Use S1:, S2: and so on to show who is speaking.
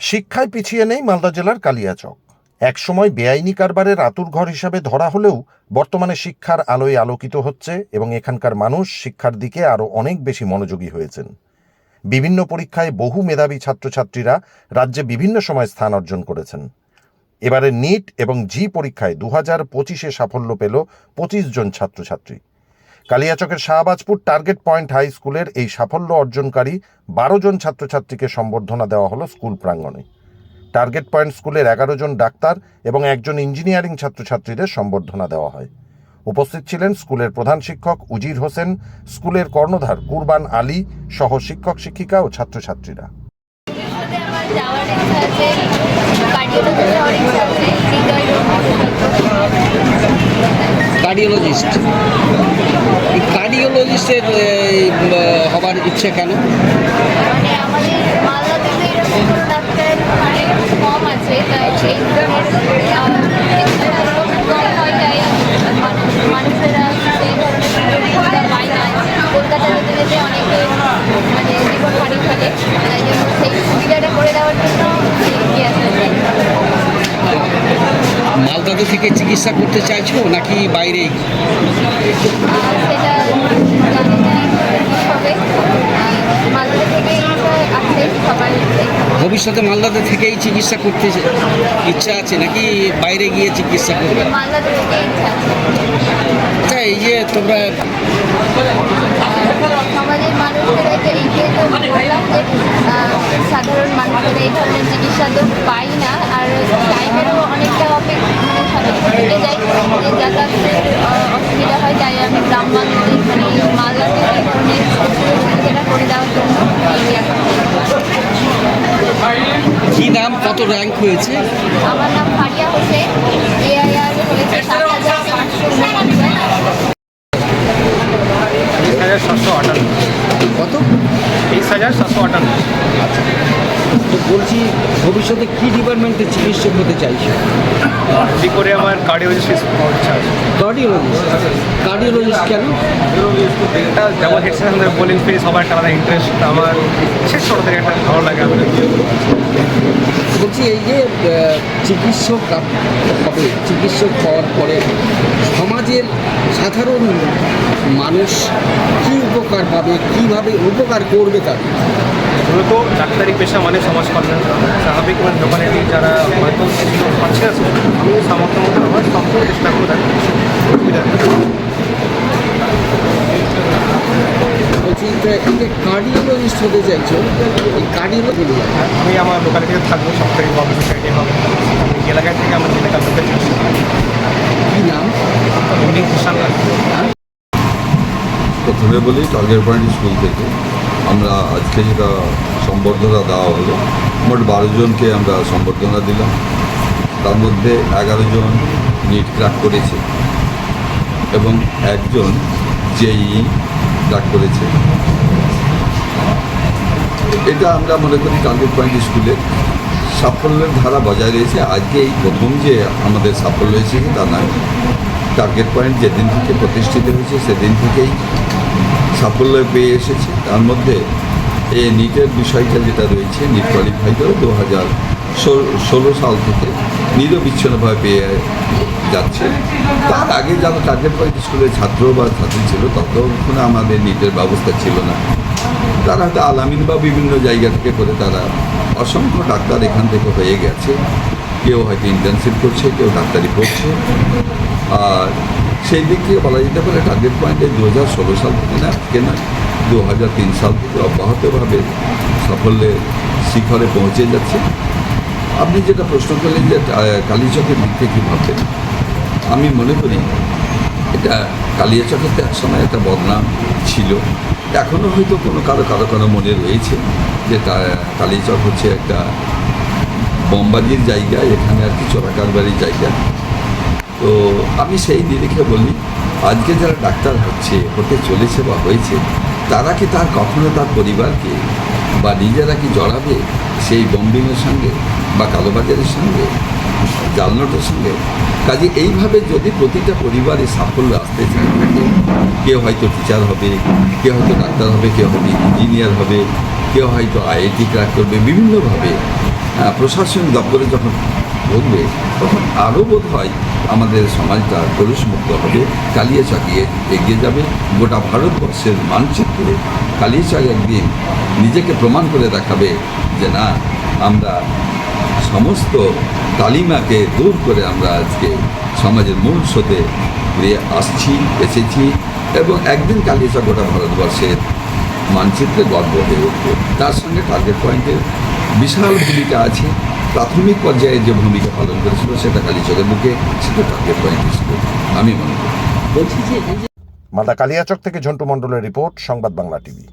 S1: শিক্ষায় পিছিয়ে নেই মালদা জেলার কালিয়াচক একসময় বেআইনি কারবারের আতুর ঘর হিসাবে ধরা হলেও বর্তমানে শিক্ষার আলোয় আলোকিত হচ্ছে এবং এখানকার মানুষ শিক্ষার দিকে আরও অনেক বেশি মনোযোগী হয়েছেন। বিভিন্ন পরীক্ষায় বহু মেধাবী ছাত্রছাত্রীরা রাজ্যে বিভিন্ন সময় স্থান অর্জন করেছেন। এবারে নিট এবং জি পরীক্ষায় দু হাজার পঁচিশে সাফল্য পেল পঁচিশ জন ছাত্রছাত্রী। কালিয়াচকের শাহবাজপুর টার্গেট পয়েন্ট হাই স্কুলের এই সাফল্য অর্জনকারী বারো জন ছাত্রছাত্রীকে সম্বর্ধনা দেওয়া হলো স্কুল প্রাঙ্গণে। টার্গেট পয়েন্ট স্কুলের এগারো জন ডাক্তার এবং একজন ইঞ্জিনিয়ারিং ছাত্রছাত্রীদের সম্বর্ধনা দেওয়া হয়। উপস্থিত ছিলেন স্কুলের প্রধান শিক্ষক উজির হোসেন, স্কুলের কর্ণধার কুরবান আলী সহ শিক্ষক, শিক্ষিকা ও ছাত্রছাত্রীরা।
S2: যাওয়ার ইচ্ছা আছে কার্ডিওলজি যাওয়ার ইচ্ছা আছে হৃদয় রোগ
S3: কার্ডিওলজিস্ট এই কার্ডিওলজিস্টের হবার ইচ্ছে কেন
S2: মানে আমাদের মালদাতে তো এরকম কোনো ডাক্তার মানে কম আছে তাই সেই ধরনের আহ, চিকিৎসা রোগ কম হয় তাই মানুষ মানুষেরা সেই ধরনের সুবিধা পায় না কলকাতা যেতে যেতে অনেকে মানে জীবন হারিয়ে ফেলে তাই জন্য সেই সুবিধাটা করে দেওয়ার জন্য এগিয়ে আসতে চাই
S3: মালদাতে থেকে চিকিৎসা করতে চাইছো নাকি বাইরেই ভবিষ্যতে মালদাতে থেকেই চিকিৎসা করতে ইচ্ছা আছে নাকি বাইরে গিয়ে চিকিৎসা করবে? আচ্ছা এই যে তোমরা
S2: সমাজের তো বললাম যে সাধারণ মানুষেরা এই ধরনের চিকিৎসা তো পাই না আর যাতায়াতের অসুবিধা হয় তাই আমি গ্রাম বাংলাতে মানে মালদাতে এই ধরনের সুবিধাটা করে দেওয়ার জন্য।
S3: কি নাম কত র্যাঙ্ক হয়েছে
S2: আমার নাম ফারিয়া হোসেন এআইআর হয়েছে সাত হাজার পাঁচশো উনপঞ্চাশ
S4: তেইশ হাজার সাতশো আটান্ন।
S3: কত?
S4: তেইশ হাজার সাতশো আটান্ন।
S3: তো বলছি ভবিষ্যতে কি ডিপার্টমেন্টে চিকিৎসক হতে চাইছো?
S4: যদি করে আমার কার্ডিওলজিস্ট হওয়ার ইচ্ছা আছে।
S3: কার্ডিওলজিস্ট কার্ডিওলজিস্ট কেন?
S4: এটা যেমন বোলিং সবার একটা আলাদা ইন্টারেস্ট আমার ছোটো থেকে একটা ভালো লাগে
S3: আহ, চিকিৎসক হবে চিকিৎসক হওয়ার পরে সমাজের সাধারণ মানুষ কি উপকার পাবে, কীভাবে উপকার করবে তার
S4: মূলত ডাক্তারি পেশা মানে সমাজ কল্যাণ স্বাভাবিক মানে দিয়ে যারা হয়তো পাচ্ছে না আমি সামর্থ্য মতো আমার সম্পূর্ণ চেষ্টা করব
S3: বলছি যে কার্ডিওলজিস্ট হতে চাইছো এই কার্ডিওলজি
S4: আমি আমার লোকালিটিতে থাকব সরকারি গভর্নমেন্ট সাইডে হবে এই এলাকা থেকে আমার এলাকার লোকের
S3: কী নাম?
S5: প্রথমে বলি টার্গেট পয়েন্ট স্কুল থেকে আমরা আজকে যেটা সম্বর্ধনা দেওয়া হলো মোট বারো জনকে আমরা সম্বর্ধনা দিলাম। তার মধ্যে এগারো জন নিট ক্র্যাক করেছে এবং একজন জেই ক্র্যাক করেছে। এটা আমরা মনে করি টার্গেট পয়েন্ট স্কুলের সাফল্যের ধারা বজায় রয়েছে। আজকে এই প্রথম যে আমাদের সাফল্য এসেছে, তা নয়। টার্গেট পয়েন্ট যেদিন থেকে প্রতিষ্ঠিত হয়েছে, সেদিন থেকেই সাফল্য পেয়ে এসেছে। তার মধ্যে এ নিটের বিষয়টা যেটা রয়েছে নিট কোয়ালিফাই করে দু হাজার ষোলো সাল থেকে নিরবিচ্ছিন্নভাবে পেয়ে যাচ্ছে। তার আগে যারা টার্গেট পয়েন্ট স্কুলের ছাত্র বা ছাত্রী ছিল, ততক্ষণে আমাদের নিটের ব্যবস্থা ছিল না। তারা হয়তো আলামিন বা বিভিন্ন জায়গা থেকে করে তারা অসংখ্য ডাক্তার এখান থেকে হয়ে গেছে। কেউ হয়তো ইন্টার্নশিপ করছে, কেউ ডাক্তারি পড়ছে। আর সেই দিক থেকে বলা যেতে পারে টার্গেট পয়েন্টে দু হাজার ষোলো সাল থেকে না, আজকে না দু হাজার তিন সাল থেকে অব্যাহতভাবে সাফল্যের শিখরে পৌঁছে যাচ্ছে। আপনি যেটা প্রশ্ন করলেন যে কালীচকের দিক থেকে কী ভাববেন? আমি মনে করি এটা কালিয়াচকের তো এক সময় একটা বদনাম ছিল। এখনও হয়তো কোনো কারও কারও কারও মনে রয়েছে যে কালিয়াচক হচ্ছে একটা বোমবাজির জায়গা, এখানে আর কি চোরাকারবারির জায়গা। তো আমি সেই নিরিখে বলি, আজকে যারা ডাক্তার হচ্ছে, হতে চলেছে বা হয়েছে, তারা কি তার কখনো তার পরিবারকে বা নিজেরা কি জড়াবে সেই বম্বিংয়ের সঙ্গে বা কালোবাজারের সঙ্গে? জালনোটের সঙ্গে। কাজে এইভাবে যদি প্রতিটা পরিবারে সাফল্য আসতে চায় কেউ হয়তো টিচার হবে কেউ হয়তো ডাক্তার হবে কেউ হয়তো ইঞ্জিনিয়ার হবে কেউ হয়তো আইআইটি ক্র্যাক করবে, বিভিন্নভাবে প্রশাসনিক দপ্তরে যখন ঢুকবে তখন আরও বোধ হয় আমাদের সমাজটা কলুষমুক্ত হবে কালিয়াচক এগিয়ে এগিয়ে যাবে। গোটা ভারতবর্ষের মানচিত্রে কালিয়াচক একদিন নিজেকে প্রমাণ করে দেখাবে যে না, আমরা সমস্ত কালিমাকে দূর করে আমরা আজকে সমাজের মূল স্রোতে ফিরে আসছি এসেছি এবং একদিন কালিয়াচক গোটা ভারতবর্ষের মানচিত্রে গর্ব হয়ে উঠবে তার সঙ্গে টার্গেট পয়েন্টের বিশাল ভূমিকা আছে। প্রাথমিক পর্যায়ে যে ভূমিকা পালন করেছিল সেটা কালীচকের মুখে সেটা টার্গেট পয়েন্ট ছিল আমি মনে করি।
S3: বলছি যে
S1: মালদা কালিয়াচক থেকে ঝন্টু মণ্ডলের রিপোর্ট সংবাদ বাংলা টিভি।